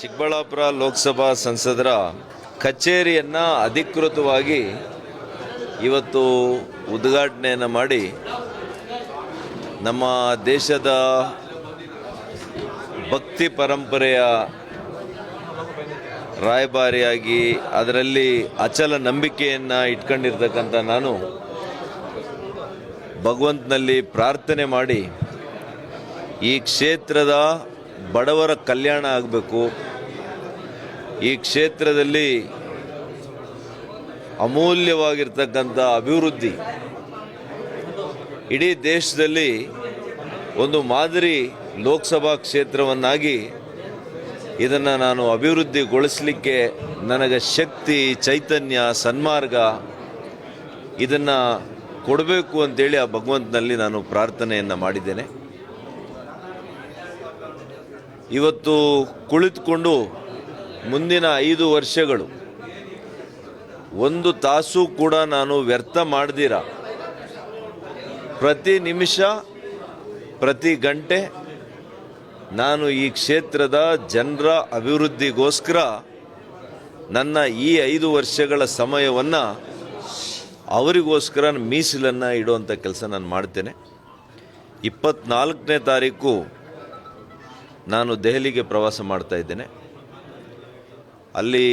ಚಿಕ್ಕಬಳ್ಳಾಪುರ ಲೋಕಸಭಾ ಸಂಸದರ ಕಚೇರಿಯನ್ನು ಅಧಿಕೃತವಾಗಿ ಇವತ್ತು ಉದ್ಘಾಟನೆಯನ್ನು ಮಾಡಿ ನಮ್ಮ ದೇಶದ ಭಕ್ತಿ ಪರಂಪರೆಯ ರಾಯಭಾರಿಯಾಗಿ ಅದರಲ್ಲಿ ಅಚಲ ನಂಬಿಕೆಯನ್ನು ಇಟ್ಕೊಂಡಿರ್ತಕ್ಕಂಥ ನಾನು ಭಗವಂತನಲ್ಲಿ ಪ್ರಾರ್ಥನೆ ಮಾಡಿ ಈ ಕ್ಷೇತ್ರದ ಬಡವರ ಕಲ್ಯಾಣ ಆಗಬೇಕು. ಈ ಕ್ಷೇತ್ರದಲ್ಲಿ ಅಮೂಲ್ಯವಾಗಿರ್ತಕ್ಕಂಥ ಅಭಿವೃದ್ಧಿ. ಇಡೀ ದೇಶದಲ್ಲಿ ಒಂದು ಮಾದರಿ ಲೋಕಸಭಾ ಕ್ಷೇತ್ರವನ್ನಾಗಿ ಇದನ್ನು ನಾನು ಅಭಿವೃದ್ಧಿಗೊಳಿಸಲಿಕ್ಕೆ ನನಗೆ ಶಕ್ತಿ, ಚೈತನ್ಯ, ಸನ್ಮಾರ್ಗ ಇದನ್ನು ಕೊಡಬೇಕು ಅಂತೇಳಿ ಆ ಭಗವಂತನಲ್ಲಿ ನಾನು ಪ್ರಾರ್ಥನೆಯನ್ನು ಮಾಡಿದ್ದೇನೆ. ಇವತ್ತು ಕುಳಿತುಕೊಂಡು ಮುಂದಿನ ಐದು ವರ್ಷಗಳು. ಒಂದು ತಾಸು ಕೂಡ ನಾನು ವ್ಯರ್ಥ ಮಾಡ್ದಿರ? ಪ್ರತಿ ನಿಮಿಷ, ಪ್ರತಿ ಗಂಟೆ ನಾನು ಈ ಕ್ಷೇತ್ರದ ಜನರ ಅಭಿವೃದ್ಧಿಗೋಸ್ಕರ ನನ್ನ ಈ ಐದು ವರ್ಷಗಳ ಸಮಯವನ್ನು ಅವರಿಗೋಸ್ಕರ ಮೀಸಲನ್ನು ಇಡುವಂಥ ಕೆಲಸ ನಾನು ಮಾಡ್ತೇನೆ. ಇಪ್ಪತ್ನಾಲ್ಕನೇ ತಾರೀಕು ನಾನು ದೆಹಲಿಗೆ ಪ್ರವಾಸ ಮಾಡ್ತಾ ಇದ್ದೇನೆ. ಅಲ್ಲಿ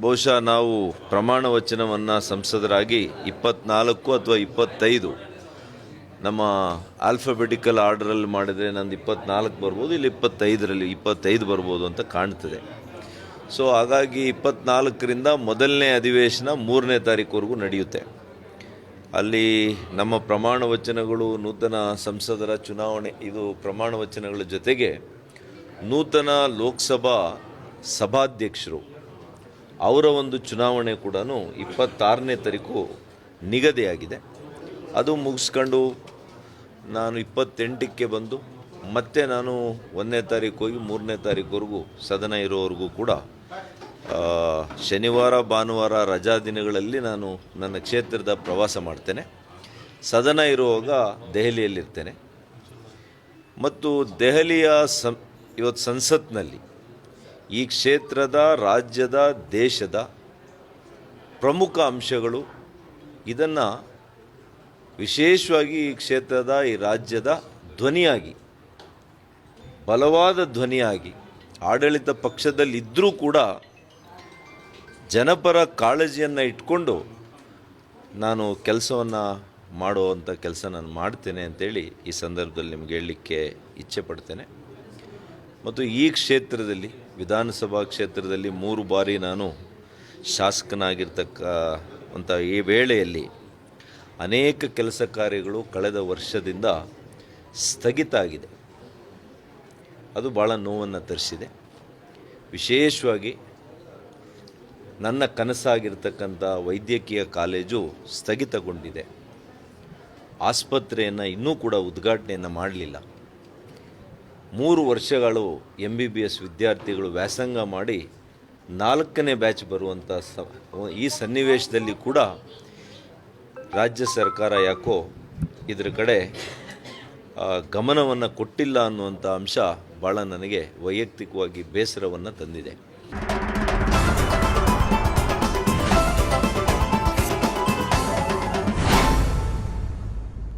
ಬಹುಶಃ ನಾವು ಪ್ರಮಾಣ ವಚನವನ್ನು ಸಂಸದರಾಗಿ ಇಪ್ಪತ್ನಾಲ್ಕು ಅಥವಾ ಇಪ್ಪತ್ತೈದು ನಮ್ಮ ಆಲ್ಫಾಬೆಟಿಕಲ್ ಆರ್ಡರಲ್ಲಿ ಮಾಡಿದರೆ ನಂದು ಇಪ್ಪತ್ನಾಲ್ಕು ಬರ್ಬೋದು, ಇಲ್ಲಿ ಇಪ್ಪತ್ತೈದರಲ್ಲಿ ಇಪ್ಪತ್ತೈದು ಬರ್ಬೋದು ಅಂತ ಕಾಣ್ತದೆ. ಸೊ ಹಾಗಾಗಿ ಇಪ್ಪತ್ನಾಲ್ಕರಿಂದ ಮೊದಲನೇ ಅಧಿವೇಶನ ಮೂರನೇ ತಾರೀಕುವರೆಗೂ ನಡೆಯುತ್ತೆ. ಅಲ್ಲಿ ನಮ್ಮ ಪ್ರಮಾಣ ವಚನಗಳು, ನೂತನ ಸಂಸದರ ಚುನಾವಣೆ, ಇದು ಪ್ರಮಾಣ ವಚನಗಳ ಜೊತೆಗೆ ನೂತನ ಲೋಕಸಭಾ ಸಭಾಧ್ಯಕ್ಷರು ಅವರ ಒಂದು ಚುನಾವಣೆ ಕೂಡ ಇಪ್ಪತ್ತಾರನೇ ತಾರೀಕು ನಿಗದಿಯಾಗಿದೆ. ಅದು ಮುಗಿಸ್ಕೊಂಡು ನಾನು ಇಪ್ಪತ್ತೆಂಟಕ್ಕೆ ಬಂದು ಮತ್ತೆ ನಾನು ಒಂದನೇ ತಾರೀಕು ಹೋಗಿ ಮೂರನೇ ತಾರೀಕುವರೆಗೂ ಸದನ ಇರೋವರೆಗೂ ಕೂಡ ಶನಿವಾರ, ಭಾನುವಾರ ರಜಾ ದಿನಗಳಲ್ಲಿ ನಾನು ನನ್ನ ಕ್ಷೇತ್ರದ ಪ್ರವಾಸ ಮಾಡ್ತೇನೆ. ಸದನ ಇರುವಾಗ ದೆಹಲಿಯಲ್ಲಿರ್ತೇನೆ. ಮತ್ತು ದೆಹಲಿಯ ಸಂ, ಇವತ್ತು ಸಂಸತ್ನಲ್ಲಿ ಈ ಕ್ಷೇತ್ರದ, ರಾಜ್ಯದ, ದೇಶದ ಪ್ರಮುಖ ಅಂಶಗಳು ಇದನ್ನು ವಿಶೇಷವಾಗಿ ಈ ಕ್ಷೇತ್ರದ, ಈ ರಾಜ್ಯದ ಧ್ವನಿಯಾಗಿ, ಬಲವಾದ ಧ್ವನಿಯಾಗಿ, ಆಡಳಿತ ಪಕ್ಷದಲ್ಲಿದ್ದರೂ ಕೂಡ ಜನಪರ ಕಾಳಜಿಯನ್ನು ಇಟ್ಕೊಂಡು ನಾನು ಕೆಲಸವನ್ನು ಮಾಡುವಂಥ ಕೆಲಸ ನಾನು ಮಾಡ್ತೇನೆ ಅಂತೇಳಿ ಈ ಸಂದರ್ಭದಲ್ಲಿ ನಿಮ್ಗೆ ಹೇಳಲಿಕ್ಕೆ ಇಚ್ಛೆ ಪಡ್ತೇನೆ. ಮತ್ತು ಈ ಕ್ಷೇತ್ರದಲ್ಲಿ, ವಿಧಾನಸಭಾ ಕ್ಷೇತ್ರದಲ್ಲಿ ಮೂರು ಬಾರಿ ನಾನು ಶಾಸಕನಾಗಿರ್ತಕ್ಕ ಅಂತ ಈ ವೇಳೆಯಲ್ಲಿ ಅನೇಕ ಕೆಲಸ ಕಾರ್ಯಗಳು ಕಳೆದ ವರ್ಷದಿಂದ ಸ್ಥಗಿತ ಆಗಿದೆ ಅದು ಭಾಳ ನೋವನ್ನು ತರಿಸಿದೆ. ವಿಶೇಷವಾಗಿ ನನ್ನ ಕನಸಾಗಿರ್ತಕ್ಕಂಥ ವೈದ್ಯಕೀಯ ಕಾಲೇಜು ಸ್ಥಗಿತಗೊಂಡಿದೆ. ಆಸ್ಪತ್ರೆಯನ್ನು ಇನ್ನೂ ಕೂಡ ಉದ್ಘಾಟನೆಯನ್ನು ಮಾಡಲಿಲ್ಲ. ಮೂರು ವರ್ಷಗಳು ಎಂ ಬಿ ಬಿ ಎಸ್ ವಿದ್ಯಾರ್ಥಿಗಳು ವ್ಯಾಸಂಗ ಮಾಡಿ ನಾಲ್ಕನೇ ಬ್ಯಾಚ್ ಬರುವಂಥ ಸ, ಈ ಸನ್ನಿವೇಶದಲ್ಲಿ ಕೂಡ ರಾಜ್ಯ ಸರ್ಕಾರ ಯಾಕೋ ಇದ್ರ ಕಡೆ ಗಮನವನ್ನು ಕೊಟ್ಟಿಲ್ಲ ಅನ್ನುವಂಥ ಅಂಶ ಭಾಳ ನನಗೆ ವೈಯಕ್ತಿಕವಾಗಿ ಬೇಸರವನ್ನು ತಂದಿದೆ.